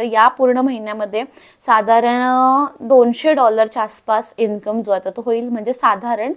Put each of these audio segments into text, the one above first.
तर या पूर्ण महिन्यामध्ये साधारण दोनशे डॉलरच्या आसपास इन्कम जो आहे तो होईल. म्हणजे साधारण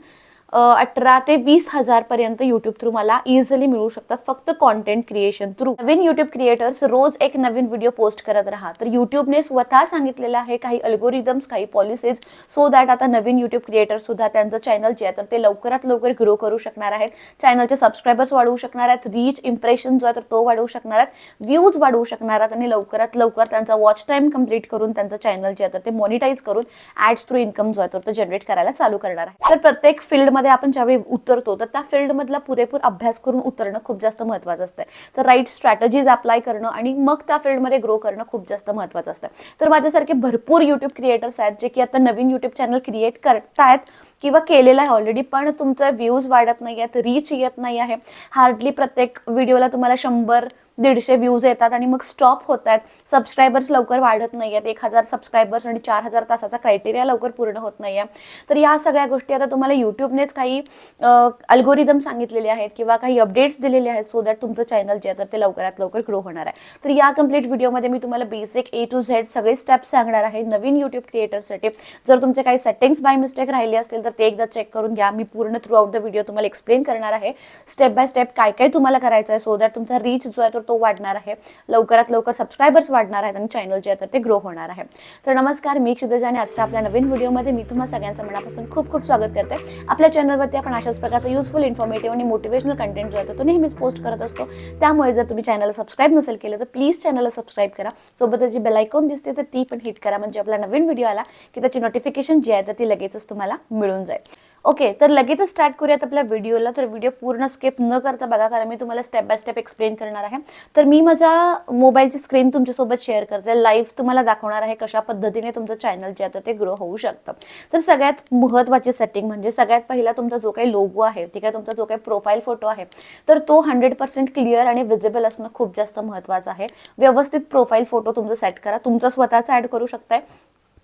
अठरा ते वीस हजार पर्यंत युट्यूब थ्रू मला इझिली मिळू शकतात फक्त कॉन्टेंट क्रिएशन थ्रू नवीन युट्यूब क्रिएटर्स रोज एक नवीन व्हिडिओ पोस्ट करत राहा. तर युट्यूबने स्वतः सांगितलेलं आहे काही अल्गोरिदम्स काही पॉलिसीज सो दॅट आता नवीन युट्यूब क्रिएटर सुद्धा त्यांचं चॅनल जे आहे तर ते लवकरात लवकर ग्रो करू शकणार आहेत. चॅनलचे सबस्क्रायबर्स वाढवू शकणार आहेत रीच इम्प्रेशन जो आहे तर तो वाढवू शकणार आहेत. व्ह्यूज वाढवू शकणार आहेत आणि लवकरात लवकर त्यांचा वॉच टाइम कंप्लीट करून त्यांचं चॅनल जे आहे तर ते मॉनिटाईज करून ऍड्स थ्रू इन्कम जो आहे तर तो जनरेट करायला चालू करणार आहे. तर प्रत्येक फील्डमध्ये आपण ज्यावेळी उतरतो तर त्या फील्डमधला पुरेपूर अभ्यास करून उतरणं खूप जास्त महत्त्वाचं असतं तर राईट स्ट्रॅटजीज अप्लाय करणं आणि मग त्या फील्डमध्ये ग्रो करणं खूप जास्त महत्त्वाचं असतं तर माझ्यासारखे भरपूर युट्यूब क्रिएटर्स आहेत जे की आता नवीन युट्यूब चॅनल क्रिएट करतायत किंवा केलेलं आहे ऑलरेडी पण तुमचा व्ह्यूज वाढत नाही आहेत रीच येत नाही आहे. हार्डली प्रत्येक व्हिडिओला तुम्हाला शंभर दीडशे व्ह्यूज येतात आणि मग स्टॉप होत आहेत. सबस्क्रायबर्स लवकर वाढत नाही आहेत एक हजार सबस्क्रायबर्स आणि चार हजार तासाचा क्रायटेरिया लवकर पूर्ण होत नाही आहे तर या सगळ्या गोष्टी आता तुम्हाला यूट्यूबनेच काही अल्गोरिदम सांगितलेले आहेत किंवा काही अपडेट्स दिलेले आहेत सो दॅट तुमचं चॅनल जे आहे तर ते लवकरात लवकर ग्रो होणार आहे. तर या कंप्लीट व्हिडिओमध्ये मी तुम्हाला बेसिक ए टू झेड सगळे स्टेप्स सांगणार आहे. नवीन यूट्यूब क्रिएटरसाठी जर तुमचे काही सेटिंग्स बाय मिस्टेक राहिले असतील तर ते एकदा चेक करून घ्या. मी पूर्ण थ्रू आउट द व्हिडिओ तुम्हाला एक्सप्लेन करणार आहे. स्टेप बाय स्टेप काय काय तुम्हाला करायचं आहे सो दॅट तुमचा रीच जो आहे तो तो वाढणार आहे. लवकरात लवकर सबस्क्रायबर्स वाढणार आहेत आणि चॅनल जे आहे तर ते ग्रो होणार आहे. तर नमस्कार मी क्षितिजा आणि आजच्या आपल्या नवीन व्हिडिओमध्ये मी तुम्हा सगळ्यांचं मनापासून खूप खूप स्वागत करते. आपल्या चॅनलवरती आपण अशाच प्रकारचा युजफुल इन्फॉर्मेटिव्ह आणि मोटिवेशनल कंटेंट जो आहे तो- नेहमीच पोस्ट करत असतो. त्यामुळे जर तुम्ही चॅनलला सबस्क्राईब नसेल केलं तर प्लीज चॅनलला सबस्क्राईब करा. सोबतच जी बेलायकॉन दिसते तर ती पण हिट करा. म्हणजे आपला नवीन व्हिडिओ आला की त्याची नोटिफिकेशन जी आहे तर ती लगेचच तुम्हाला मिळून जाईल. ओके तर लगेचच स्टार्ट करूयात आपल्या व्हिडिओला तर व्हिडिओ पूर्ण स्किप न करता बघा कारण मी तुम्हाला स्टेप बाय स्टेप एक्सप्लेन करणार आहे. तर मी माझ्या मोबाईलची स्क्रीन तुमच्यासोबत शेअर करते. लाईव्ह तुम्हाला दाखवणार आहे कशा पद्धतीने तुमचं चॅनल जे आहे ते ग्रो होऊ शकतं. तर सगळ्यात महत्त्वाची सेटिंग म्हणजे सगळ्यात पहिला तुमचा जो काही लोगो आहे ठीक आहे? तुमचा जो काही प्रोफाईल फोटो आहे तर तो हंड्रेड पर्सेंट क्लिअर आणि विजिबल असणं खूप जास्त महत्त्वाचं आहे. व्यवस्थित प्रोफाईल फोटो तुमचा सेट करा. तुमचा स्वतःचा ॲड करू शकताय.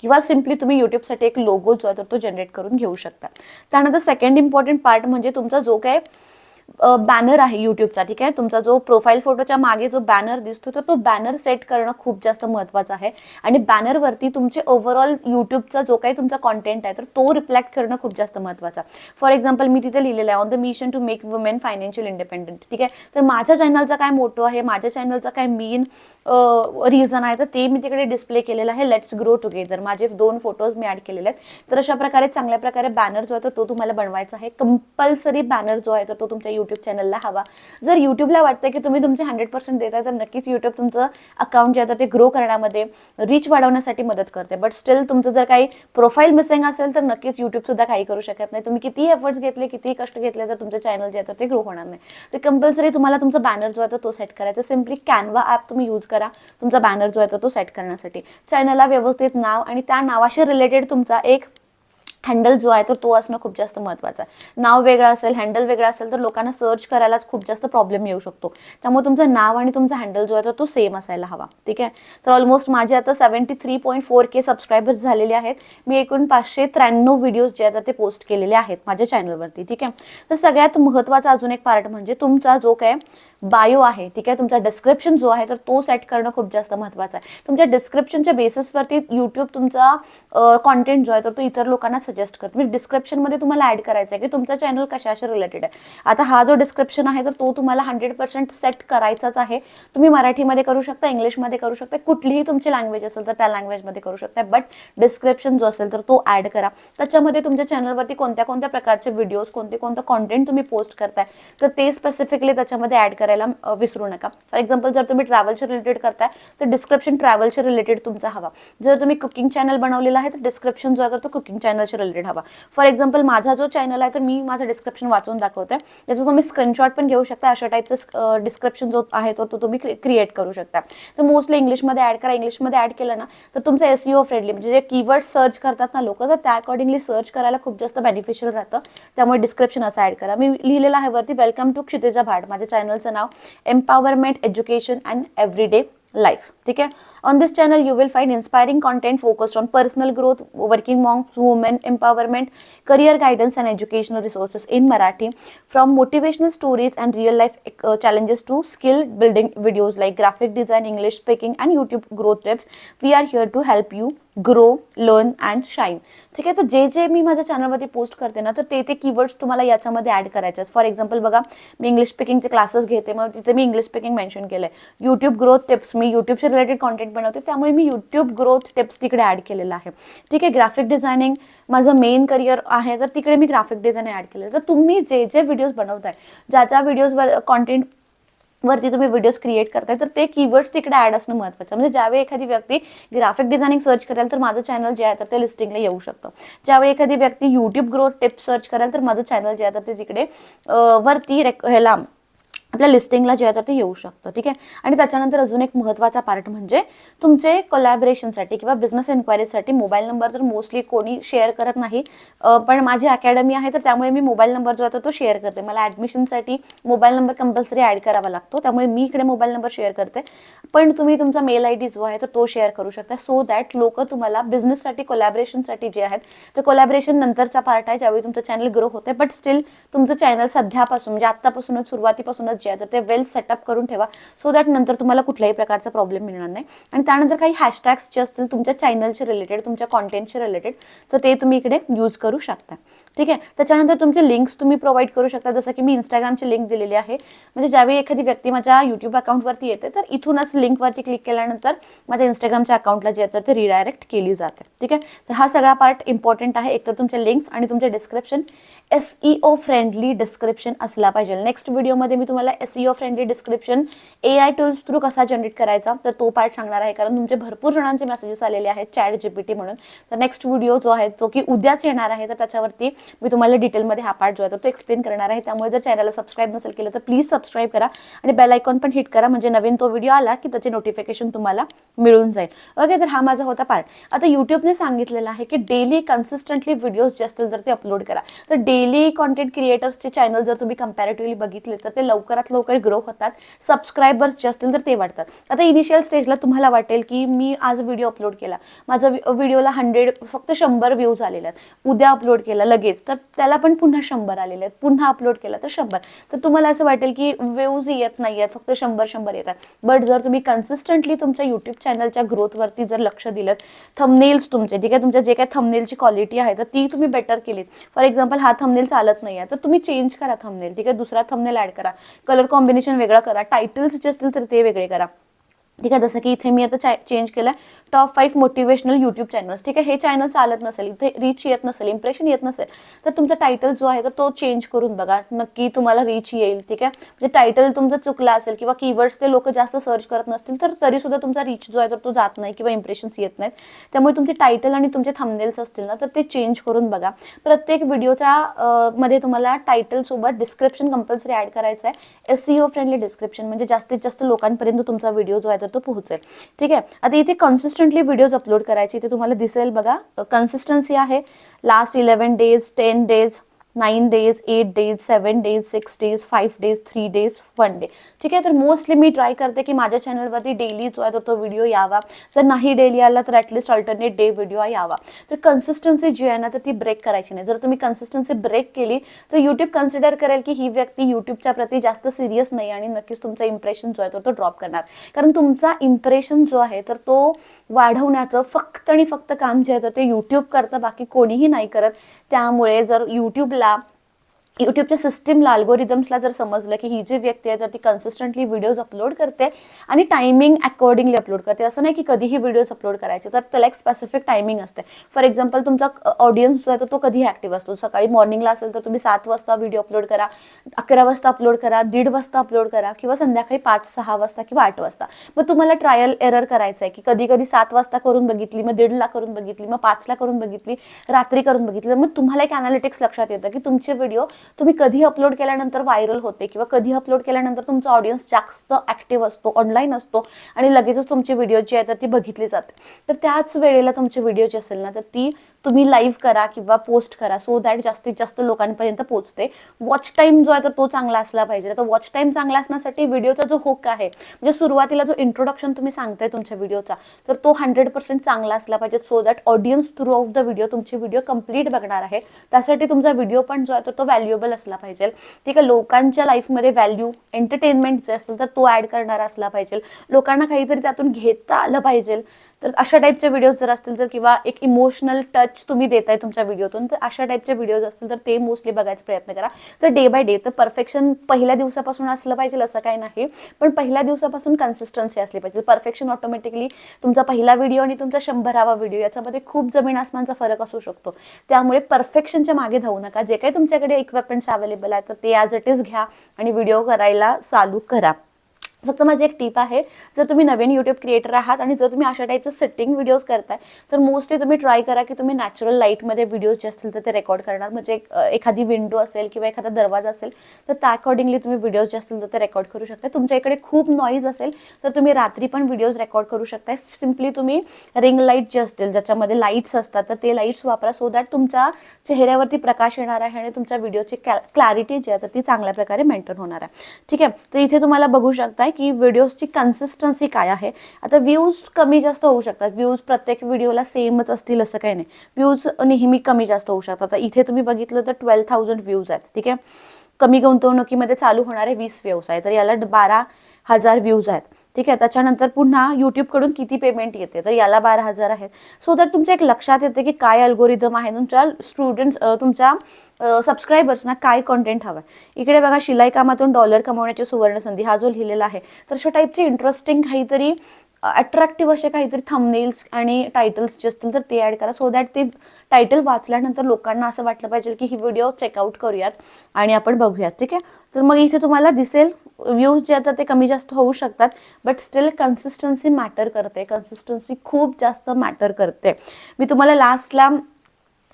किंवा सिम्पली तुम्ही यूट्यूबसाठी एक लोगो जो आहे तर तो जनरेट करून घेऊ शकता. त्यानंतर सेकंड इम्पॉर्टंट पार्ट म्हणजे तुमचा जो काय बॅनर आहे यूट्यूबचा ठीक आहे? तुमचा जो प्रोफाईल फोटोच्या मागे जो बॅनर दिसतो तर तो बॅनर सेट करणं खूप जास्त महत्त्वाचं आहे. आणि बॅनरवरती तुमचे ओव्हरऑल यूट्यूबचा जो काही तुमचा कॉन्टेंट आहे तर तो रिफ्लेक्ट करणं खूप जास्त महत्त्वाचं फॉर एक्झाम्पल मी तिथे लिहिलेलं आहे on the mission to make women financial independent ठीक आहे? तर माझ्या चॅनलचा काय मोठं आहे माझ्या चॅनलचा काय मेन रिझन आहे तर ते मी तिकडे डिस्प्ले केलेलं आहे लेट्स ग्रो टुगेदर माझे दोन फोटोज मी ॲड केलेले आहेत. तर अशा प्रकारे चांगल्या प्रकारे बॅनर जो आहे तर तो तुम्हाला बनवायचा आहे. कंपल्सरी बॅनर जो आहे तर तो तुमच्या यूट्यूब चॅनलला हवा. जर यूट्यूबला वाटतं की तुम्ही तुमचे हंड्रेड पर्सेंट देताय तर नक्कीच यूट्यूब तुमचं अकाउंट जे आहे तर ते ग्रो करण्यामध्ये रीच वाढवण्यासाठी मदत करते. बट स्टील तुमचं जर काही प्रोफाईल मिसिंग असेल तर नक्कीच यूट्यूबसुद्धा काही करू शकत नाही. तुम्ही किती एफर्ट्स घेतले किती कष्ट घेतले तर तुमचं चॅनल जे आहे तर ते ग्रो होणार नाही. तर कंपल्सरी तुम्हाला तुमचा बॅनर जो आहे तर तो सेट करायचा. सिम्पली कॅनवा ॲप तुम्ही यूज करा तुमचा बॅनर जो आहे तर तो सेट करण्यासाठी. चॅनलला व्यवस्थित नाव आणि त्या नावाशी रिलेटेड तुमचा एक हँडल जो आहे तर तो असणं खूप जास्त महत्त्वाचं आहे. नाव वेगळं असेल हँडल वेगळं असेल तर लोकांना सर्च करायलाच खूप जास्त प्रॉब्लेम येऊ शकतो. त्यामुळे तुमचं नाव आणि तुमचा हँडल जो आहे तर तो सेम असायला हवा. ठीक आहे? तर ऑलमोस्ट माझे आता seventy three point four K subscribers झालेले आहेत. मी एकूण पाचशे त्र्याण्णव व्हिडिओज जे आहेत ते पोस्ट केलेले आहेत माझ्या चॅनलवरती ठीक आहे? तर सगळ्यात महत्त्वाचा अजून एक पार्ट म्हणजे तुमचा जो काय बायो आहे ठीक आहे? तुमचा डिस्क्रिप्शन जो आहे तर तो सेट करणं खूप जास्त महत्त्वाचं आहे. तुमच्या डिस्क्रिप्शनच्या बेसिसवरती यूट्यूब तुमचा कॉन्टेंट जो आहे तर तो इतर लोकांना सजेस्ट करतो. म्हणजे डिस्क्रिप्शनमध्ये तुम्हाला ॲड करायचं आहे की तुमचा चॅनल कशाशी रिलेटेड आहे. आता हा जो डिस्क्रिप्शन आहे तर तो तुम्हाला हंड्रेड पर्सेंट सेट करायचाच आहे. तुम्ही मराठीमध्ये करू शकता इंग्लिशमध्ये करू शकता कुठलीही तुमची लँग्वेज असेल तर त्या लँग्वेजमध्ये करू शकता. बट डिस्क्रिप्शन जो असेल तर तो ॲड करा. त्याच्यामध्ये तुमच्या चॅनलवरती कोणत्या कोणत्या प्रकारचे व्हिडिओज कोणते कोणतं कॉन्टेंट तुम्ही पोस्ट करताय तर ते स्पेसिफिकली त्याच्यामध्ये ॲड करायला विसरू नका. फॉर एक्झाम्पल जर तुम्ही ट्रॅव्हलशी रिलेटेड करताय तर डिस्क्रिप्शन ट्रॅव्हलशी रिलेटेड तुमचा हवा. जर तुम्ही कुकिंग चॅनल बनवलेला आहे तर डिस्क्रिप्शन जो आहे तर तो कुकिंग चॅनलशी रिलेटेड हवा. फॉर एक्झाम्पल माझा जो चॅनल आहे तर मी माझं डिस्क्रिप्शन वाचून दाखवते. त्याचं तुम्ही स्क्रीनशॉट पण घेऊ शकता. अशा टाईपचा डिस्क्रिप्शन जो आहे तो तो तुम्ही क्रिएट करू शकता. तर मोस्टली इंग्लिशमध्ये ॲड करा. इंग्लिशमध्ये ॲड केलं ना तर तुमचं एस ओ फ्रेंडली म्हणजे जे कीवर्ड सर्च करतात ना लोक तर त्या अकॉर्डिंगली सर्च करायला खूप जास्त बेनिफिशियल राहतं. त्यामुळे डिस्क्रिप्शन असं ॲड करा. मी लिहिलेलं आहे वरती वेलकम टू क्षितेजा भाट माझ्या चॅनलचं नाव Empowerment education and everyday life ठीक आहे on this channel you will find inspiring content focused on personal growth working moms women empowerment, career guidance and educational resources in Marathi, from motivational stories and real life uh, challenges to skill building videos like graphic design, English speaking, and YouTube growth tips. We are here to help you grow learn and shine ठीक आहे? तर जे जे मी माझ्या चॅनलवरती post करते ना तर ते ते कीवर्ड्स तुम्हाला याच्यामध्ये ॲड करायचे आहेत. फॉर एक्झाम्पल बघा मी इंग्लिश स्पीकिंगचे क्लासेस घेते मग तिथे मी इंग्लिश स्पीकिंग मेन्शन केलं आहे यूट्यूब ग्रोथ टिप्स मी यूट्यूबचे रिलेटेड कॉन्टेंट बनवते त्यामुळे मी यूट्यूब ग्रोथ टिप्स तिकडे ॲड केलेलं आहे. ठीक आहे? ग्राफिक डिझायनिंग माझं मेन करिअर आहे तर तिकडे मी ग्राफिक डिझाईन ॲड केलेलं तर तुम्ही जे जे व्हिडिओज बनवताय ज्या ज्या व्हिडिओजवर कॉन्टेंट वरती तुम्ही व्हिडिओज क्रिएट करताय तर ते कीवर्ड्स तिकडे ॲड असणं महत्त्वाचं म्हणजे ज्यावेळी एखादी व्यक्ती ग्राफिक डिझायनिंग सर्च करेल तर माझं चॅनल जे आहे तर ते लिस्टिंगला येऊ शकतं. ज्यावेळी एखादी व्यक्ती युट्यूब ग्रोथ टिप्स सर्च करेल तर माझं चॅनल जे आहे तर ते तिकडे वरती रेक ह्याला आपल्या लिस्टिंगला जे आहे तर ते येऊ शकतं ठीक आहे? आणि त्याच्यानंतर अजून एक महत्त्वाचा पार्ट म्हणजे तुमचे कोलॅबरेशनसाठी किंवा बिझनेस एन्क्वायरीसाठी मोबाईल नंबर तर मोस्टली कोणी शेअर करत नाही पण माझी अकॅडमी आहे तर त्यामुळे मी मोबाईल नंबर जो आहे तो शेअर करते. मला ॲडमिशनसाठी मोबाईल नंबर कंपल्सरी ॲड करावा लागतो त्यामुळे मी इकडे मोबाईल नंबर शेअर करते. पण तुम्ही तुमचा मेल आय डी जो आहे तर तो शेअर करू शकता. सो दॅट लोक तुम्हाला बिझनेससाठी कोलॅबरेशनसाठी जे आहेत ते कोलॅबरेशन नंतरचा पार्ट आहे ज्यावेळी तुमचं चॅनल ग्रो होते बट स्टील तुमचं चॅनल सध्यापासून म्हणजे आत्तापासूनच सुरुवातीपासूनच जे आहे तर ते वेल सेटअप करून ठेवा. सो दॅट नंतर तुम्हाला कुठल्याही प्रकारचा प्रॉब्लेम मिळणार नाही. आणि त्यानंतर काही हॅशटॅग्स जे असतील तुमच्या चॅनलचे रिलेटेड तुमच्या कॉन्टेंटचे रिलेटेड तर ते तुम्ही इकडे यूज करू शकता. ठीक आहे? त्याच्यानंतर तुमचे लिंक्स तुम्ही प्रोव्हाइड करू शकता. जसं की मी इंस्टाग्रामची लिंक दिलेली आहे. म्हणजे ज्यावेळी एखादी व्यक्ती माझ्या युट्यूब अकाउंटवरती येते तर इथूनच लिंकवरती क्लिक केल्यानंतर माझ्या इंस्टाग्रामच्या अकाउंटला जे येतं ते रिडायरेक्ट केली जाते. ठीक आहे? तर हा सगळा पार्ट इम्पॉर्टंट आहे. एक तर तुमचे लिंक्स आणि तुमचे description S E O friendly description असला पाहिजे. नेक्स्ट व्हिडिओमध्ये मी तुम्हाला S E O friendly description A I tools through कसा जनरेट करायचा तर तो पार्ट सांगणार आहे. कारण तुमचे भरपूर जणांचे मेसेजेस आलेले आहेत चॅट जीपीटी म्हणून. तर नेक्स्ट व्हिडिओ जो आहे तो की उद्याच येणार आहे तर त्याच्यावरती मी तुम्हाला डिटेलमध्ये हा पार्ट जो आहे तो एक्सप्लेन करणार आहे. त्यामुळे जर चॅनलला सबस्क्राईब नसेल केलं तर प्लीज सबस्क्राईब करा आणि बेल आयकॉन पण हिट करा. म्हणजे नवीन तो व्हिडिओ आला की त्याचे नोटिफिकेशन तुम्हाला मिळून जाईल. ओके तर हा माझा होता पार्ट आता यूट्यूबने सांगितलेलं आहे की डेली कन्सिस्टंटली व्हिडिओज जे असतील तर ते अपलोड करा. तर डेली कॉन्टेंट क्रिएटर्सचे चॅनल जर तुम्ही कम्पॅरेटिव्हली बघितले तर ते लवकरात लवकर ग्रो होतात. सबस्क्रायबर्स जे असतील तर ते वाढतात. आता इनिशियल स्टेजला तुम्हाला वाटेल की मी आज व्हिडिओ अपलोड केला. माझा व्हिडिओला हंड्रेड फक्त शंभर व्ह्यूज आलेले आहेत. उद्या अपलोड केला लगेच. तर त्याला पण पुन्हा शंभर आलेले आहेत. पुन्हा अपलोड केला तर शंभर. तर तुम्हाला असं वाटेल की व्ह्यूज येत नाही आहेत फक्त शंभर शंभर येतात बट जर तुम्ही कन्सिस्टंटली तुमच्या युट्यूब चॅनलच्या ग्रोथवरती जर लक्ष दिलं थमनेल्स तुमचे ठीक आहे? तुमच्या जे काही थमनेलची क्वालिटी आहे तर ती तुम्ही बेटर केलीत. फॉर एक्झाम्पल हा थमनेल चालत नाही आहे तर तुम्ही चेंज करा थमनेल ठीक आहे? दुसरा थमनेल ॲड करा. कलर कॉम्बिनेशन वेगळा करा. टायटल्स जे असतील तर ते वेगळे करा. ठीक आहे? जसं की इथे मी आता चेंज केलं top five motivational YouTube channels ठीक आहे? हे चॅनल चालत नसेल इथे रीच येत नसेल इम्प्रेशन येत नसेल तर तुमचा टायटल जो आहे तर तो चेंज करून बघा. नक्की तुम्हाला रीच येईल ठीक आहे? म्हणजे टायटल तुमचं चुकला असेल किंवा कीवर्ड्स ते लोक जास्त सर्च करत नसतील तर तरीसुद्धा तुमचा रीच जो आहे तर तो जात नाही किंवा इम्प्रेशन्स येत नाहीत. त्यामुळे तुमचे टायटल आणि तुमचे थंबनेल्स असतील ना तर ते चेंज करून बघा. प्रत्येक व्हिडिओच्या मध्ये तुम्हाला टायटलसोबत डिस्क्रिप्शन कंपल्सरी ॲड करायचं आहे. S E O friendly description म्हणजे जास्तीत जास्त लोकांपर्यंत तुमचा व्हिडिओ जो आहे तर तो पोहोचेल. ठीक आहे? आता इथे कन्सिस्टंटली व्हिडिओज अपलोड करायचे इथे तुम्हाला दिसेल बघा. कन्सिस्टन्सी आहे. Last eleven days ten days nine days eight days seven days six days five days three days one day ठीक आहे? तर मोस्टली मी ट्राय करते की माझ्या चॅनलवरती डेली जो आहे तर तो व्हिडिओ यावा. जर नाही डेली आला तर ॲटलिस्ट अल्टरनेट डे व्हिडिओ यावा. तर कन्सिस्टन्सी जी आहे ना तर ती ब्रेक करायची नाही. जर तुम्ही कन्सिस्टन्सी ब्रेक केली तर यूट्यूब कन्सिडर करेल की ही व्यक्ती यूट्यूबच्या प्रती जास्त सिरियस नाही आणि नक्कीच तुमचा इम्प्रेशन जो आहे तो तो ड्रॉप करणार. कारण तुमचा इम्प्रेशन जो आहे तर तो वाढवण्याचं फक्त आणि फक्त काम जे आहे ते यूट्यूब करतं बाकी कोणीही नाही करत. त्यामुळे जर यूट्यूबला यूट्यूबच्या सिस्टीमला अल्गोरिदम्सला जर समजलं की ही जी व्यक्ती आहे तर ती कन्सिस्टंटली व्हिडिओज अपलोड करते आणि टायमिंग अकॉर्डिंगली अपलोड करते. असं नाही की कधीही व्हिडिओज अपलोड करायचे तर त्याला एक स्पेसिफिक टायमिंग असते. फॉर एक्झाम्पल तुमचा ऑडियन्स जो आहे तो कधी ॲक्टिव्ह असतो. सकाळी मॉर्निंगला असेल तर तुम्ही सात वाजता व्हिडिओ अपलोड करा अकरा वाजता अपलोड करा दीड वाजता अपलोड करा किंवा संध्याकाळी पाच सहा वाजता किंवा आठ वाजता. मग तुम्हाला ट्रायल एरर करायचं आहे की कधी कधी सात वाजता करून बघितली मग दीडला करून बघितली मग पाचला करून बघितली रात्री करून बघितली. मग तुम्हाला एक अनालिटिक्स लक्षात येतं की तुमचे व्हिडिओ तुम्ही कधी अपलोड केल्यानंतर व्हायरल होते किंवा कधी अपलोड केल्यानंतर तुमचा ऑडियन्स जास्त ऍक्टिव्ह असतो ऑनलाईन असतो आणि लगेचच तुमची व्हिडिओ जी आहे तर ती बघितली जाते. तर त्याच वेळेला तुमची व्हिडिओ जी असेल ना तर ती तुम्ही लाईव्ह करा किंवा पोस्ट करा सो दॅट जास्तीत जास्त लोकांपर्यंत पोहोचते. वॉच टाईम जो आहे तर तो चांगला असला पाहिजे. तर वॉच टाईम चांगला असण्यासाठी व्हिडिओचा जो हुक आहे म्हणजे सुरुवातीला जो इंट्रोडक्शन तुम्ही सांगताय तुमच्या व्हिडिओचा तर तो हंड्रेड पर्सेंट चांगला असला पाहिजे so that audience throughout the video तुमची व्हिडिओ कंप्लीट बघणार आहे. त्यासाठी तुमचा व्हिडिओ पण जो आहे तर तो व्हॅल्युएबल असला पाहिजे. ठीक आहे लोकांच्या लाईफमध्ये व्हॅल्यू एंटरटेनमेंट जे असेल तर तो ऍड करणारा असला पाहिजे. लोकांना काहीतरी त्यातून घेता आलं पाहिजे. तर अशा टाईपचे व्हिडिओज जर असतील तर किंवा एक इमोशनल टच तुम्ही देताय तुमच्या व्हिडिओतून तर अशा टाईपचे व्हिडिओज असतील तर ते मोस्टली बघायचा प्रयत्न करा. तर डे बाय डे तर परफेक्शन पहिल्या दिवसापासून असलं पाहिजे असं काही नाही पण पहिल्या दिवसापासून कन्सिस्टन्सी असली पाहिजे. परफेक्शन ऑटोमॅटिकली तुमचा पहिला व्हिडिओ आणि तुमचा शंभरावा व्हिडिओ याच्यामध्ये खूप जमीन आसमानचा फरक असू शकतो. त्यामुळे परफेक्शनच्या मागे धावू नका. जे काही तुमच्याकडे इक्विपमेंट्स अवेलेबल आहेत तर ते ॲज इट इज घ्या आणि व्हिडिओ करायला चालू करा. फक्त माझी एक टीप आहे जर तुम्ही नवीन यूट्यूब क्रिएटर आहात आणि जर तुम्ही अशा टाईपचं सेटिंग व्हिडिओज करताय तर मोस्टली तुम्ही ट्राय करा की तुम्ही नॅचरल लाईटमध्ये व्हिडिओज जे असतील तर ते रेकॉर्ड करणार. म्हणजे एक, एखादी विंडो असेल किंवा एखादा दरवाजा असेल तर त्या अकॉर्डिंगली तुम्ही व्हिडिओज जे असतील तर ते रेकॉर्ड करू शकता तुमच्या इकडे खूप नॉईज असेल तर तुम्ही रात्री पण व्हिडिओज रेकॉर्ड करू शकता सिम्पली तुम्ही रिंग लाइट जे असतील ज्याच्यामध्ये लाईट्स असतात तर ते लाईट्स वापरा सो दॅट तुमच्या चेहऱ्यावरती प्रकाश येणार आहे आणि तुमच्या व्हिडिओची क्लॅरिटी जी आहे तर ती चांगल्या प्रकारे मेंटेन होणार आहे. ठीक आहे? तर इथे तुम्हाला बघू शकताय की व्हिडिओजची कन्सिस्टन्सी काय आहे? आता व्ह्यूज कमी जास्त होऊ शकतात. व्ह्यूज प्रत्येक व्हिडिओला सेमच असतील असं काही नाही. व्ह्यूज नेहमी कमी जास्त होऊ शकतात. आता इथे तुम्ही बघितलं तर ट्वेल्व थाउजंड व्ह्यूज आहेत ठीक आहे? कमी गुंतवणुकीमध्ये चालू होणारे वीस व्यवसाय तर याला बारा हजार व्ह्यूज आहेत. ठीक आहे त्याच्यानंतर पुन्हा यूट्यूबकडून किती पेमेंट येते? तर याला बारा हजार आहेत. सो दॅट तुमच्या एक लक्षात येते की काय अल्गोरिदम आहे. तुमच्या स्टुडंट्स तुमच्या सबस्क्रायबर्सना काय कॉन्टेंट हवं आहे इकडे बघा शिलाई कामातून डॉलर कमवण्याची सुवर्णसंधी हा जो लिहिलेला आहे. तर अशा टाईपची इंटरेस्टिंग काहीतरी अट्रॅक्टिव्ह असे काहीतरी थंबनेल्स आणि टायटल्स जे असतील तर ते ॲड करा. सो दॅट ते टायटल वाचल्यानंतर लोकांना असं वाटलं पाहिजे की ही व्हिडिओ चेकआउट करूयात आणि आपण बघूयात ठीक आहे? तर मग इथे तुम्हाला दिसेल व्ह्यूज जे आता ते कमी जास्त होऊ शकतात बट स्टील कन्सिस्टन्सी मॅटर करते. कन्सिस्टन्सी खूप जास्त मॅटर करते. मी तुम्हाला लास्टला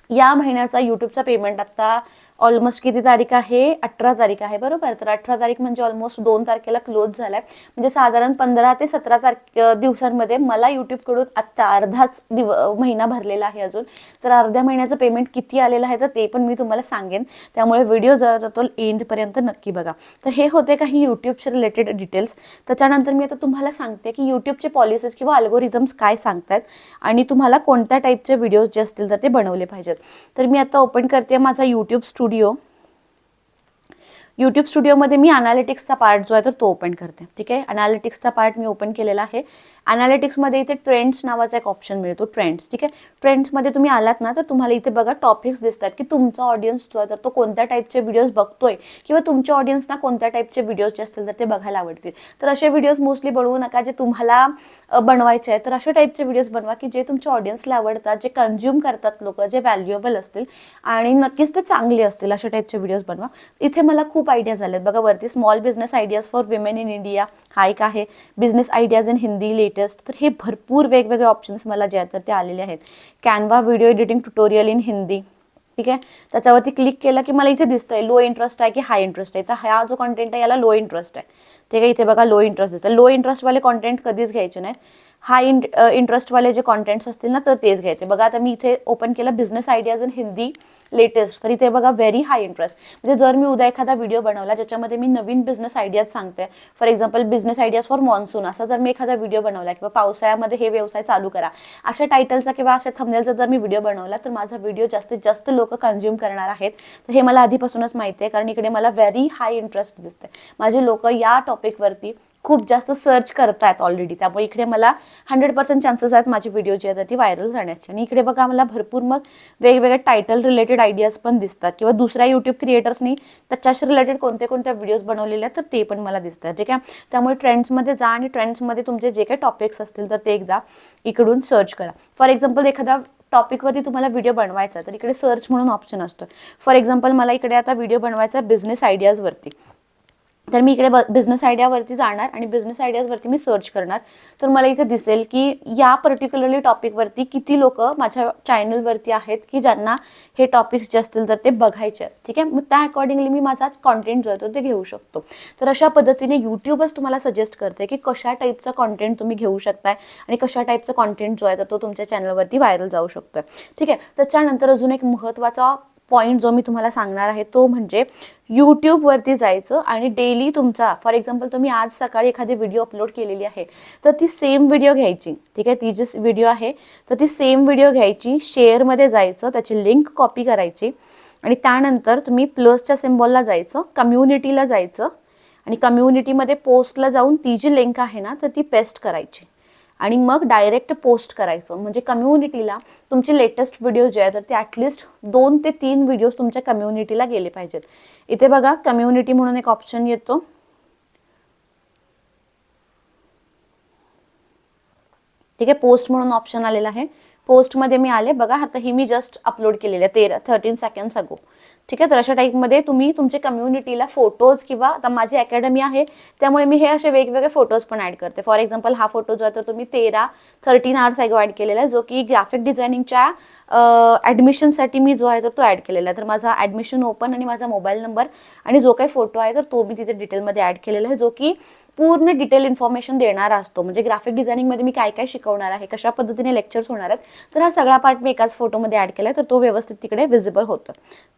या महिन्याचा यूट्यूबचा पेमेंट आत्ता ऑलमोस्ट किती तारीख आहे? अठरा तारीख आहे बरोबर? तर अठरा तारीख म्हणजे ऑलमोस्ट दोन तारखेला क्लोज झालाय. म्हणजे साधारण पंधरा ते सतरा तारखे दिवसांमध्ये मला यूट्यूबकडून आत्ता अर्धाच दिव महिना भरलेला आहे अजून. तर अर्ध्या महिन्याचं पेमेंट किती आलेलं आहे तर ते पण मी तुम्हाला सांगेन. त्यामुळे व्हिडिओ जर तो एंडपर्यंत नक्की बघा. तर हे होते काही यूट्यूबचे रिलेटेड डिटेल्स त्याच्यानंतर मी आता तुम्हाला सांगते की यूट्यूबचे पॉलिसीज किंवा अल्गोरिदम्स काय सांगतात आणि तुम्हाला कोणत्या टाईपचे व्हिडिओज जे असतील तर ते बनवले पाहिजेत. तर मी आता ओपन करते माझा यूट्यूब स्टुडिओ स्टुडिओ यूट्यूब स्टुडिओमध्ये मी अनालिटिक्सचा पार्ट जो आहे तर तो ओपन करते. ठीक आहे? अनालिटिक्सचा पार्ट मी ओपन केलेला आहे. अनालिटिक्समध्ये इथे ट्रेंड्स नावाचा एक ऑप्शन मिळतो ट्रेंड्स ठीक आहे? ट्रेंड्समध्ये तुम्ही आलात ना तर तुम्हाला इथे बघा टॉपिक्स दिसतात की तुमचा ऑडियन्स जो आहे तर तो कोणत्या टाईपचे व्हिडिओज बघतोय? किंवा तुमच्या ऑडियन्सना कोणत्या टाईपचे व्हिडिओज जे असतील तर ते बघायला आवडतील. तर असे व्हिडिओज मोस्टली बनवू नका जे तुम्हाला बनवायचे आहे तर अशा टाईपचे व्हिडिओज बनवा की जे तुमच्या ऑडियन्सला आवडतात जे कन्झ्युम करतात लोक जे व्हॅल्युएबल असतील आणि नक्कीच ते चांगले असतील अशा टाईपचे व्हिडिओज बनवा. इथे मला खूप आयडियाज आहेत बघा वरती small business ideas for women in India हा एक आहे. Business ideas in Hindi let latest तर हे भरपूर वेगवेगळे ऑप्शन्स मला जे आहेत तर ते आलेले आहेत. Canva video editing tutorial in Hindi ठीक आहे? त्याच्यावरती क्लिक केलं की मला इथे दिसतंय लो इंटरेस्ट आहे की हाय इंटरेस्ट आहे? तर हा जो कॉन्टेंट आहे याला लो इंटरेस्ट आहे. ठीक आहे? इथे बघा लो इंटरेस्ट देतं लो इंटरेस्टवाले कॉन्टेंट कधीच घ्यायचे नाहीत. हाय इंट इंटरेस्टवाले जे कॉन्टेंट्स असतील ना तर तेच घ्यायचे. बघा आता मी इथे ओपन केलं business ideas in Hindi latest तर इथे बघा व्हेरी हाय इंटरेस्ट म्हणजे जर मी उद्या एखादा व्हिडिओ बनवला ज्याच्यामध्ये मी नवीन बिझनेस आयडियाज सांगते. For example business ideas for monsoon असा जर मी एखादा व्हिडिओ बनवला किंवा पावसाळ्यामध्ये हे व्यवसाय चालू करा. अशा टायटलचा किंवा अशा थंबनेलचा जर मी व्हिडिओ बनवला तर माझा व्हिडिओ जास्तीत जास्त लोक कन्झ्युम करणार आहेत. तर हे मला आधीपासूनच माहिती आहे कारण इकडे मला व्हेरी हाय इंटरेस्ट दिसते माझे लोक या टॉपिकवरती खूप जास्त सर्च करतायत ऑलरेडी त्यामुळे इकडे मला हंड्रेड पर्सेंट चान्सेस आहेत माझी व्हिडिओ जी आहेत ती व्हायरल जाण्याची. आणि इकडे बघा मला भरपूर मग वेगवेगळे टायटल रिलेटेड आयडियाज पण दिसतात. किंवा दुसऱ्या यूट्यूब क्रिएटर्सनी त्याच्याशी रिलेटेड कोणते कोणत्या व्हिडिओज बनवलेले आहेत तर ते पण मला दिसतात. ठीक आहे? त्यामुळे ट्रेंड्समध्ये जा आणि ट्रेंड्समध्ये तुमचे जे काही टॉपिक्स असतील तर ते एकदा इकडून सर्च करा. फॉर एक्झाम्पल एखादा टॉपिकवरती तुम्हाला व्हिडिओ बनवायचा तर इकडे सर्च म्हणून ऑप्शन असतो. फॉर एक्झाम्पल मला इकडे आता व्हिडिओ बनवायचा बिझनेस आयडियाजवरती तर मी इकडे बिझनेस आयडियावरती जाणार आणि बिझनेस आयडियाजवरती मी सर्च करणार. तर मला इथे दिसेल की या पर्टिक्युलरली टॉपिकवरती किती लोक माझ्या चॅनलवरती आहेत की ज्यांना हे टॉपिक्स जे असतील तर ते बघायचे आहेत. ठीक आहे? मग त्या अकॉर्डिंगली मी माझा कॉन्टेंट जो आहे तो ते घेऊ शकतो. तर अशा पद्धतीने यूट्यूबच तुम्हाला सजेस्ट करते की कशा टाईपचा कॉन्टेंट तुम्ही घेऊ शकताय आणि कशा टाईपचा कॉन्टेंट जो आहे तर तो तुमच्या चॅनलवरती व्हायरल जाऊ शकतोय. ठीक आहे? त्याच्यानंतर अजून एक महत्त्वाचा पॉईंट जो मी तुम्हाला सांगणार आहे तो म्हणजे यूट्यूबवरती जायचं आणि डेली तुमचा फॉर एक्झाम्पल तुम्ही आज सकाळी एखादी व्हिडिओ अपलोड केलेली आहे तर ती सेम व्हिडिओ घ्यायची. ठीक आहे? ती जी व्हिडिओ आहे तर ती सेम व्हिडिओ घ्यायची शेअरमध्ये जायचं त्याची लिंक कॉपी करायची आणि त्यानंतर तुम्ही प्लसच्या सिम्बॉलला जायचं कम्युनिटीला जायचं आणि कम्युनिटीमध्ये पोस्टला जाऊन ती जी लिंक आहे ना तर ती पेस्ट करायची. आणि मग डायरेक्ट पोस्ट करायचं. म्हणजे कम्युनिटीला तुमचे लेटेस्ट व्हिडिओ जे आहेत तर ते ॲटलिस्ट दोन ते तीन व्हिडिओज तुमच्या कम्युनिटीला गेले पाहिजेत. इथे बघा कम्युनिटी म्हणून एक ऑप्शन येतो. ठीक आहे पोस्ट म्हणून ऑप्शन आलेला आहे. पोस्टमध्ये मी आले. बघा आता ही मी जस्ट अपलोड केलेली आहे. तेरा थर्टीन सेकंड्स अगो ठीक आहे? तर अशा टाईपमध्ये तुम्ही तुमच्या कम्युनिटीला फोटोज किंवा आता माझी अकॅडमी आहे त्यामुळे मी हे असे वेगवेगळे फोटोज पण ॲड करते. फॉर एक्झाम्पल हा फोटो जो आहे तर तुम्ही तेरा थर्टीन आवर्स अगो ॲड केलेला आहे जो की ग्राफिक डिझायनिंगच्या ॲडमिशनसाठी मी जो आहे तर तो ॲड केलेला आहे. तर माझा ॲडमिशन ओपन आणि माझा मोबाईल नंबर आणि जो काही फोटो आहे तर तो मी तिथे डिटेलमध्ये ॲड केलेला आहे जो की पूर्ण डिटेल इन्फॉर्मेशन देणारा असतो. म्हणजे ग्राफिक डिझायनिंगमध्ये मी काय काय शिकवणार आहे कशा पद्धतीने लेक्चर्स होणार आहेत तर हा सगळा पार्ट मी एकाच फोटोमध्ये ॲड केला आहे तर तो व्यवस्थित तिकडे विजिबल होतो.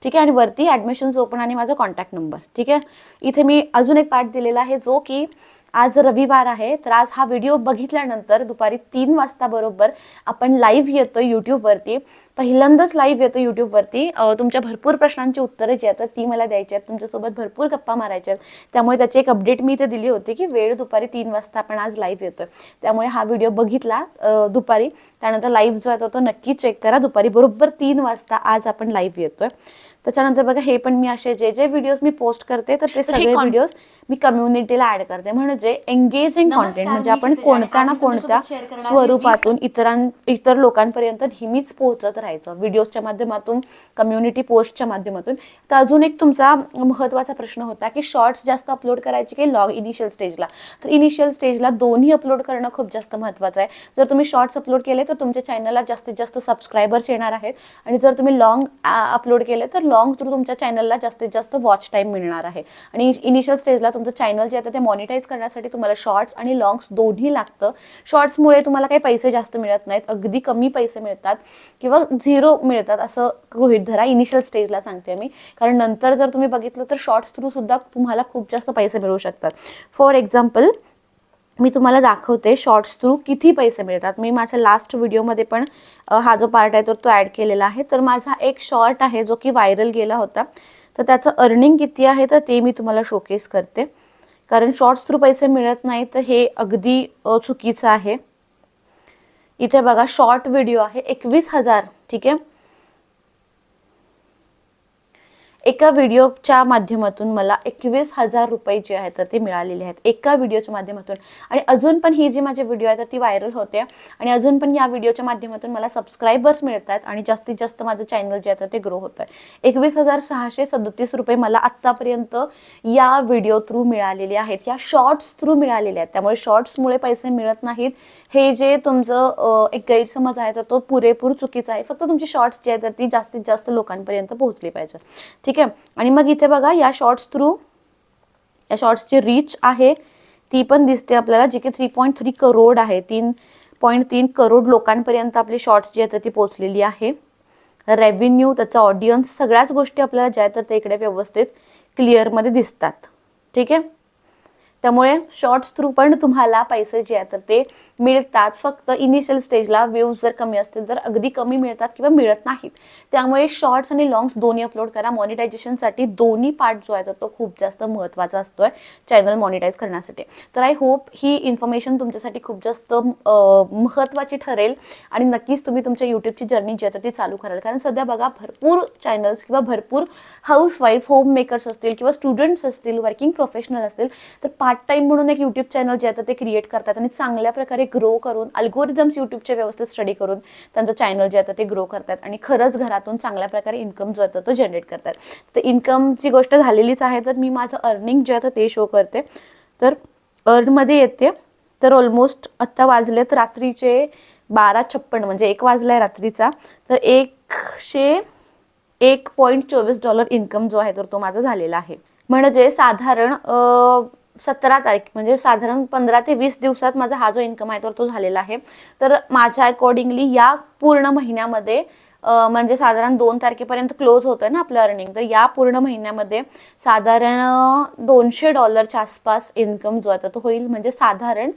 ठीक आहे? आणि वरती ॲडमिशन्स ओपन आणि माझा कॉन्टॅक्ट नंबर ठीक आहे? इथे मी अजून एक पार्ट दिलेला आहे जो की आज रविवार आहे तर आज हा व्हिडिओ बघितल्यानंतर दुपारी तीन वाजता बरोबर आपण लाईव्ह येतो यूट्यूबवरती पहिल्यांदाच लाईव्ह येतो यूट्यूबवरती तुमच्या भरपूर प्रश्नांची उत्तरं जी आहेत ती मला द्यायची आहेत. तुमच्यासोबत भरपूर गप्पा मारायच्या आहेत. त्यामुळे त्याची एक अपडेट मी इथे दिली होती की वेळ दुपारी तीन वाजता आपण आज लाईव्ह येतोय. त्यामुळे हा व्हिडिओ बघितला दुपारी. त्यानंतर लाईव्ह जो आहे तो नक्की चेक करा. दुपारी बरोबर तीन वाजता आज आपण लाईव्ह येतोय. त्याच्यानंतर बघा हे पण मी असे जे जे व्हिडिओज मी पोस्ट करते तर ते सगळे व्हिडिओज मी कम्युनिटीला ऍड करते. म्हणजे एंगेजिंग कॉन्टेंट म्हणजे आपण कोणत्या ना कोणत्या स्वरूपातून इतरां इतर लोकांपर्यंत नेहमीच पोहोचत करायचं व्हिडिओजच्या माध्यमातून कम्युनिटी पोस्टच्या माध्यमातून. तर अजून एक तुमचा महत्त्वाचा प्रश्न होता की शॉर्ट्स जास्त अपलोड करायचे की लॉग इनिशियल स्टेजला तर इनिशियल स्टेजला दोन्ही अपलोड करणं खूप जास्त महत्त्वाचं आहे. जर तुम्ही शॉर्ट्स अपलोड केले तर तुमच्या चॅनलला जास्तीत जास्त सबस्क्रायबर्स येणार आहेत. आणि जर तुम्ही लॉंग अपलोड केले तर लॉंग थ्रू तुमच्या चॅनलला जास्तीत जास्त वॉच टाईम मिळणार आहे. आणि इनिशियल स्टेजला तुमचं चॅनल जे आहे ते मॉनिटाईज करण्यासाठी तुम्हाला शॉर्ट्स आणि लॉंग्स दोन्ही लागतं. शॉर्ट्समुळे तुम्हाला काही पैसे जास्त मिळत नाहीत. अगदी कमी पैसे मिळतात. किंवा झिरो मिळतात असं गृहित धरा इनिशियल स्टेजला सांगते मी. कारण नंतर जर तुम्ही बघितलं तर शॉर्ट्स थ्रू सुद्धा तुम्हाला खूप जास्त पैसे मिळू शकतात. फॉर एक्झाम्पल मी तुम्हाला दाखवते शॉर्ट्स थ्रू किती पैसे मिळतात. मी माझ्या लास्ट व्हिडिओमध्ये पण हा जो पार्ट आहे तो तो ॲड केलेला आहे. तर माझा एक शॉर्ट आहे जो की व्हायरल गेला होता. तर त्याचं अर्निंग किती आहे तर ते मी तुम्हाला शोकेस करते. कारण शॉर्ट्स थ्रू पैसे मिळत नाही तर हे अगदी चुकीचं आहे. इथे बघा शॉर्ट व्हिडिओ आहे एकवीस हजार ठीक आहे? एका व्हिडिओच्या माध्यमातून मला एकवीस हजार रुपये जे आहेत तर ते मिळालेले आहेत. एका व्हिडिओच्या माध्यमातून. आणि अजून पण ही जी माझी व्हिडिओ आहे तर ती व्हायरल होते. आणि अजून पण या व्हिडिओच्या माध्यमातून मला सबस्क्रायबर्स मिळत आहेत आणि जास्तीत जास्त माझं चॅनल जे आहे तर ते ग्रो होत आहे एकवीस हजार सहाशे सदतीस रुपये मला आत्तापर्यंत या व्हिडिओ थ्रू मिळालेले आहेत. या शॉर्ट्स थ्रू मिळालेले आहेत. त्यामुळे शॉर्ट्समुळे पैसे मिळत नाहीत. हे जे तुमचं एक गैरसमज आहे तर तो पुरेपूर चुकीचा आहे. फक्त तुमची शॉर्ट्स जे आहेत तर ती जास्तीत जास्त लोकांपर्यंत पोहोचली पाहिजे ठीक ठीक आहे? आणि मग इथे बघा या शॉर्ट्स थ्रू या शॉर्ट्सची रीच आहे. ती पण दिसते आपल्याला जी की थ्री पॉईंट थ्री करोड आहे. तीन पॉईंट तीन करोड लोकांपर्यंत आपली शॉर्ट्स जी आहेत ती पोचलेली आहे. रेव्हेन्यू त्याचा ऑडियन्स सगळ्याच गोष्टी आपल्याला ज्या तर ते इकडे व्यवस्थित क्लिअरमध्ये दिसतात. ठीक आहे? त्यामुळे शॉर्ट्स थ्रू पण तुम्हाला पैसे जे आहेत तर ते मिळतात. फक्त इनिशियल स्टेजला व्ह्यूज जर कमी असतील तर अगदी कमी मिळतात किंवा मिळत नाहीत. त्यामुळे शॉर्ट्स आणि लॉंग्स दोन्ही अपलोड करा. मॉनिटायझेशनसाठी दोन्ही पार्ट जो आहे तर तो खूप जास्त महत्त्वाचा असतो आहे चॅनल मॉनिटाईज करण्यासाठी. तर आय होप ही इन्फॉर्मेशन तुमच्यासाठी खूप जास्त महत्त्वाची ठरेल आणि नक्कीच तुम्ही तुमच्या यूट्यूबची जर्नी जी आहे ती चालू कराल. कारण सध्या बघा भरपूर चॅनल्स किंवा भरपूर हाऊसवाईफ होम मेकर्स असतील किंवा स्टुडंट्स असतील वर्किंग प्रोफेशनल असतील तर पार्ट टाईम म्हणून एक यूट्यूब चॅनल जे आहे ते क्रिएट करतात आणि चांगल्या प्रकारे ग्रो करून अल्गोरिदम्स यूट्यूबचे व्यवस्थित स्टडी करून त्यांचं चॅनल जे आहे ते ग्रो करतात. आणि खरंच घरातून चांगल्या प्रकारे इन्कम जो आहे तो जनरेट करतात. तर इन्कमची गोष्ट झालेलीच आहे. तर मी माझं अर्निंग जे आहे ते शो करते. तर अर्नमध्ये येते. तर ऑलमोस्ट आत्ता वाजलेत रात्रीचे बारा छप्पन म्हणजे एक वाजलाय रात्रीचा. तर एकशे एक पॉईंट चोवीस डॉलर इन्कम जो आहे तर तो माझा झालेला आहे. म्हणजे साधारण सतरा तारीख म्हणजे साधारण पंधरा ते वीस दिवसात माझा हा जो इन्कम आहे तर तो झालेला आहे. तर माझ्या अकॉर्डिंगली या पूर्ण महिन्यामध्ये म्हणजे साधारण दोन तारखेपर्यंत क्लोज होतं ना आपलं अर्निंग तर या पूर्ण महिन्यामध्ये साधारण दोनशे डॉलरच्या आसपास इन्कम जो आहे तो होईल. म्हणजे साधारण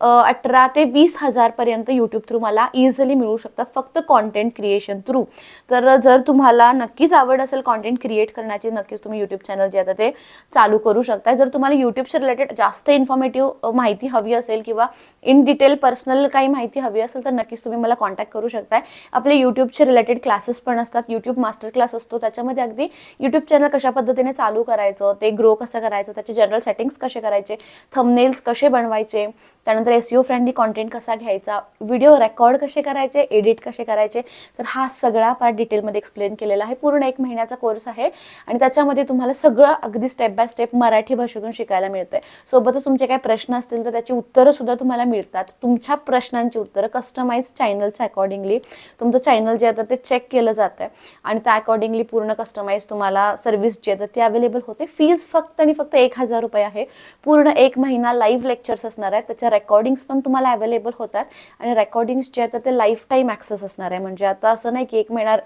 अठरा ते वीस हजारपर्यंत यूट्यूब थ्रू मला इझिली मिळू शकतात फक्त कॉन्टेंट क्रिएशन थ्रू तर जर तुम्हाला नक्कीच आवड असेल कॉन्टेंट क्रिएट करण्याची नक्कीच तुम्ही यूट्यूब चॅनल जे आता ते चालू करू शकता जर तुम्हाला यूट्यूबच्या रिलेटेड जास्त इन्फॉर्मेटिव्ह माहिती हवी असेल किंवा इन डिटेल पर्सनल काही माहिती हवी असेल तर नक्कीच तुम्ही मला कॉन्टॅक्ट करू शकताय. आपले यूट्यूबचे रिलेटेड क्लासेस पण असतात यूट्यूब मास्टर क्लास असतो. त्याच्यामध्ये अगदी यूट्यूब चॅनल कशा पद्धतीने चालू करायचं ते ग्रो कसं करायचं त्याचे जनरल सेटिंग्स कसे करायचे थमनेल्स कसे बनवायचे त्यानंतर एस यू फ्रेंडली कॉन्टेंट कसा घ्यायचा? व्हिडिओ रेकॉर्ड कसे करायचे? एडिट कसे करायचे? तर हा सगळा पार्ट डिटेलमध्ये एक्सप्लेन केलेला आहे. पूर्ण एक महिन्याचा कोर्स आहे. आणि त्याच्यामध्ये तुम्हाला सगळं अगदी स्टेप बाय स्टेप मराठी भाषेतून शिकायला मिळतं आहे सोबतच तुमचे काही प्रश्न असतील तर त्याची उत्तरं सुद्धा तुम्हाला मिळतात. तुमच्या प्रश्नांची उत्तरं कस्टमाइज चॅनलच्या अकॉर्डिंगली तुमचं चॅनल जे आहे ते चेक केलं जातं आणि त्या अकॉर्डिंगली पूर्ण कस्टमाइज तुम्हाला सर्व्हिस जी आहे ती अवेलेबल होते. फीज फक्त आणि फक्त एक हजार रुपये आहे. पूर्ण एक महिना लाईव्ह लेक्चर्स असणार आहेत. त्याच्या रेकॉर्ड रेकॉर्डिंग्स पण तुम्हाला अवेलेबल होतात. आणि रेकॉर्डिंग्स जे आहेत ते लाईफ टाईम ॲक्सेस असणार आहे. म्हणजे आता असं नाही की एक महिना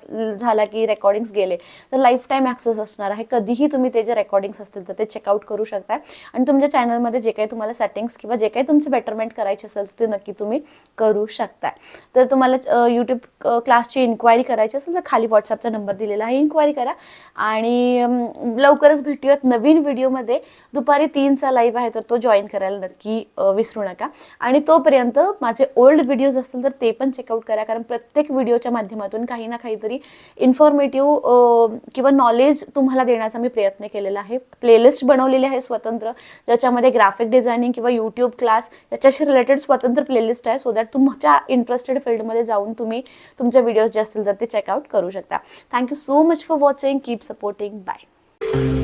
झाला की रेकॉर्डिंग्स गेले तर लाईफ टाईम ॲक्सेस असणार आहे. कधीही तुम्ही ते जे रेकॉर्डिंग्स असतील तर ते चेकआउट करू शकता. आणि तुमच्या चॅनलमध्ये जे काही तुम्हाला सेटिंग्स किंवा जे काही तुमचे बेटरमेंट करायचे असेल ते नक्की तुम्ही करू शकता. तर तुम्हाला यूट्यूब क्लासची इन्क्वायरी करायची असेल तर खाली व्हॉट्सअपचा नंबर दिलेला आहे. इन्क्वायरी करा. आणि लवकरच भेटूयात नवीन व्हिडिओमध्ये दुपारी तीनचा लाईव्ह आहे तर तो जॉईन करायला नक्की विसरू नका. आणि तोपर्यंत माझे ओल्ड व्हिडिओज असतील तर ते पण चेकआउट करा. कारण प्रत्येक व्हिडिओच्या माध्यमातून काही ना काहीतरी इन्फॉर्मेटिव्ह किंवा नॉलेज तुम्हाला देण्याचा मी प्रयत्न केलेला आहे. प्लेलिस्ट बनवलेली आहे स्वतंत्र. ज्याच्यामध्ये ग्राफिक डिझायनिंग किंवा यूट्यूब क्लास याच्याशी रिलेटेड स्वतंत्र प्लेलिस्ट आहे. सो दॅट तुमच्या इंटरेस्टेड फील्डमध्ये जाऊन तुम्ही तुमचे व्हिडिओज जे असतील तर ते चेकआउट करू शकता. Thank you so much for watching keep supporting bye